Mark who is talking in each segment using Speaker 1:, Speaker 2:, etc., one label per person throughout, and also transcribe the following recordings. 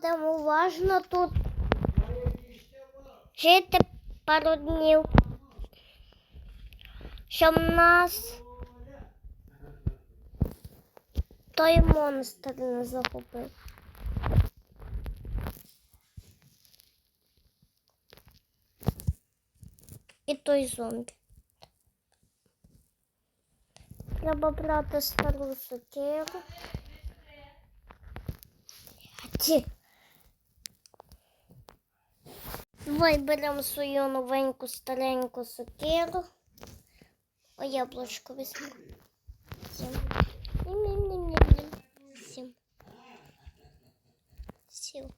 Speaker 1: будемо уважно тут жити пару днів. Щоб нас той монстр не захопив. І той зомбі. Треба брати стару сокиру. Ті. Давай беремо свою новеньку стареньку сокиру. О, яблучко візьму. Сім. Сім. Сім.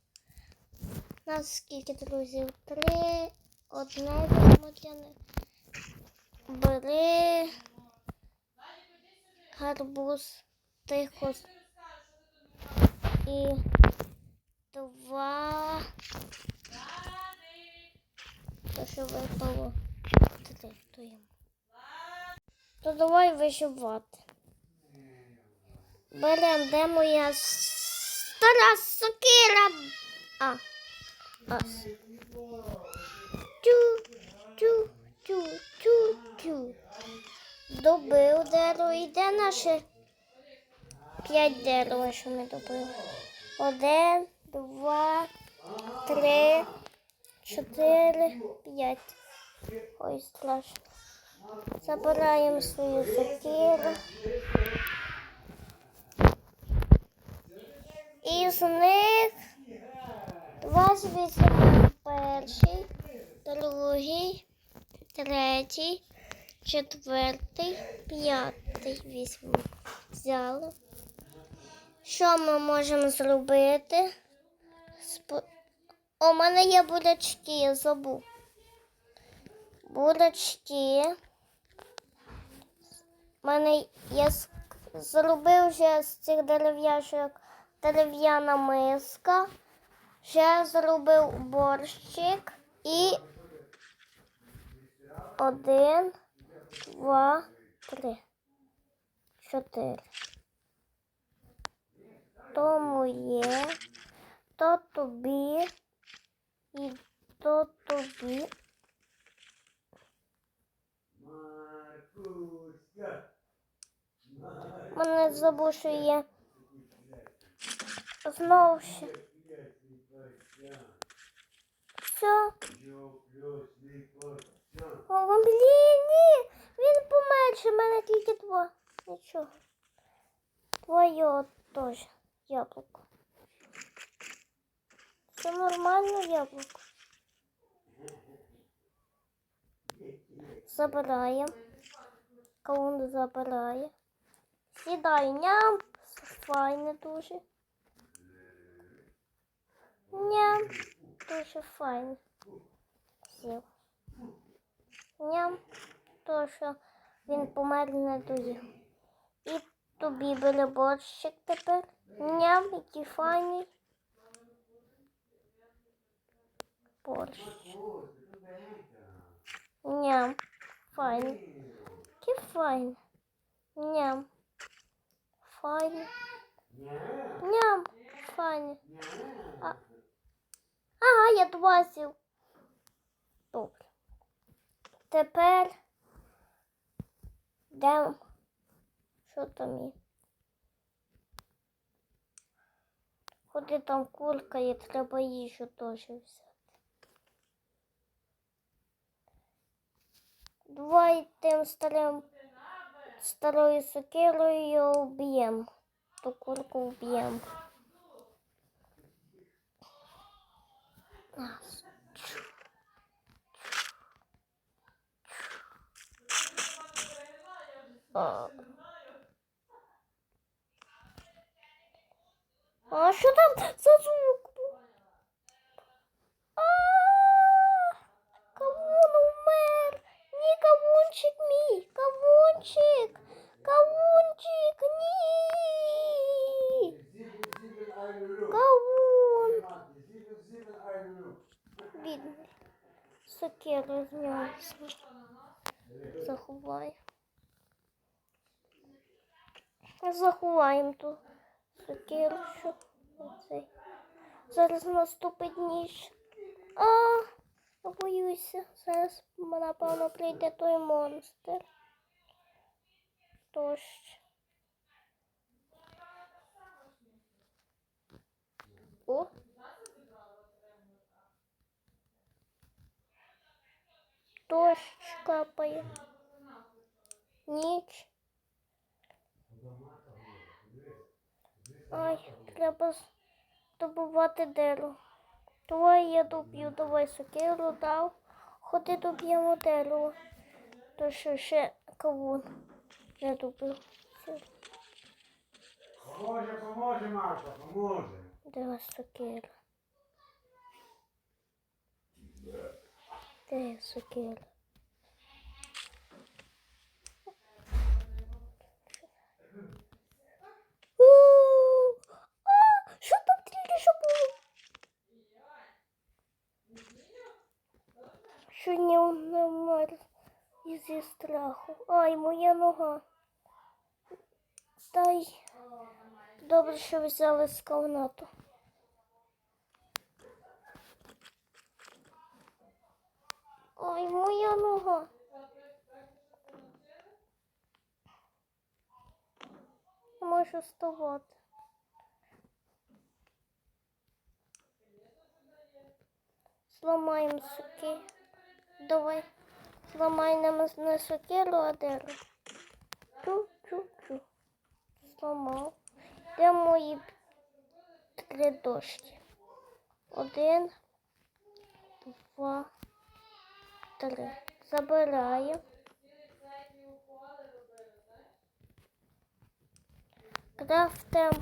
Speaker 1: Нас скільки друзів? Три. Одне візьму для них. Бери гарбуз, тихо. І два. То, що випало. То. Давай виживати. Берем, де моя стара сокира. А. Ось. Тю, тю, тю, тю, тю. Добив дерево. І де наше п'ять дерева, що ми добили? Один, два, три, чотири, п'ять. Ой, страшно. Забираємо свою сокиру. І з них два візьмемо перший, другий, третій, четвертий, п'ятий візьмемо. Взяли. Що ми можемо зробити? У мене є бурячки, я забув. Бурячки. У мене я зробив вже з цих дерев'яшок дерев'яна миска. Ще зробив борщик і один, два, три, чотири. То моє, то тобі і то тобі. Мене є. Знову ще. Все. О, блін, ні. Він поменше, в мене тільки два. Нічого. Твоє теж яблуко. Все нормально яблуко. Забираємо. Каун забирає. Сідай, ням. Файне дуже. Ням. Дуже файне. Сів. Ням. То, що він помер не доїв. І тобі бере борщик тепер. Ням, який файний. Борщ. Ням. Файний. Який файний. Ням. Файний. Ням. Файний. А. Ага, я два з'їв. Добре. Тепер йдемо. Що там є? Ходи там курка є, треба їжу теж взяти. Давай тим старим старою сокирою вб'ємо. Ту курку вб'ємо. А. А що там за звук? Кавунчик мій. Кавунчик. Кавунчик, ні. Кавун. Бідний. Сокиру з нього. Заховай. Заховаємо ту сокиру, щоб оцей. Зараз наступить ніч. А, боюся. Зараз, напевно, прийде той монстр. Дощ. О. Дощ капає. Ніч. Ай, треба добувати дерево. Давай я доб'ю, давай сокиру дав. Ходи доб'ємо дерево. То що ще кавун Я добив.
Speaker 2: Поможе, поможе, Маша, поможе.
Speaker 1: Де сокира? Де сокира? У, А, що там тільки що було? Що не не вмер із страху. Ай, моя нога. Дай. Добре, що взяли з кавнату. Ой, моя нога. Можу вставати. Зламаємо соки. Давай. Зламай нам не сокиру, а. Чу-чу-чу. Зламав. Де мої три дошки? Один, два, три. Забираю. Крафтем.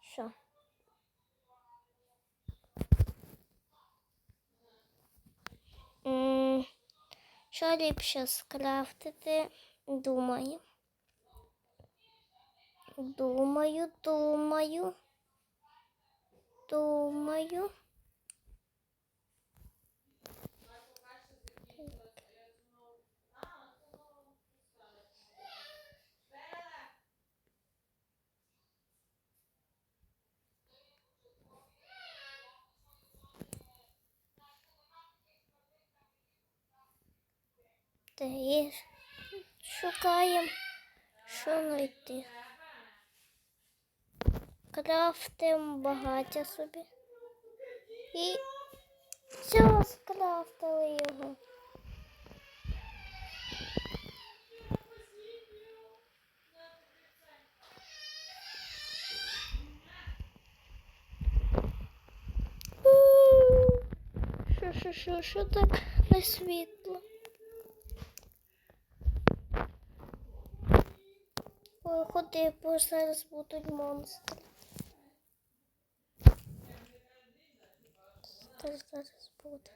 Speaker 1: Що? М, Що ліпше скрафтити? Думаю. Думаю, думаю. Думаю. Є. Шукаємо, що знайти. Крафтимо багаття собі. І все, скрафтили його. Що, що, що, що так не світло? Ой, ходи, бо зараз будуть монстри. Зараз, зараз буде.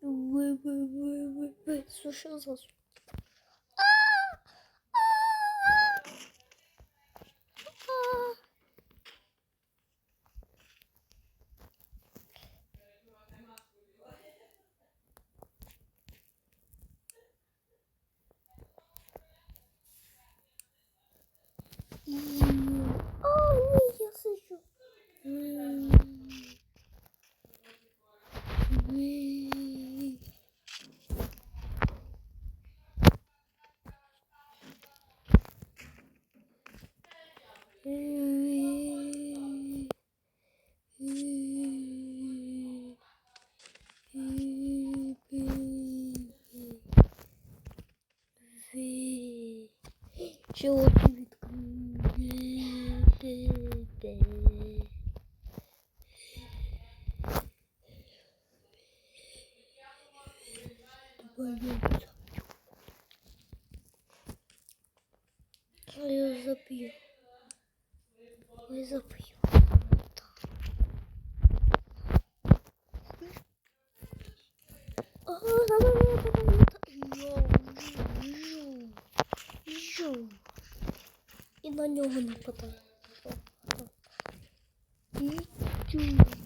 Speaker 1: Ви, ви, ви, ви, ви. Що за А, ні, я сижу. Чого ти відкрити? Давай я заб'ю. Я заб'ю. Я заб'ю. Ага, давай, давай, давай, давай. Йоу, йоу, йоу. І на нього нападай. І чу.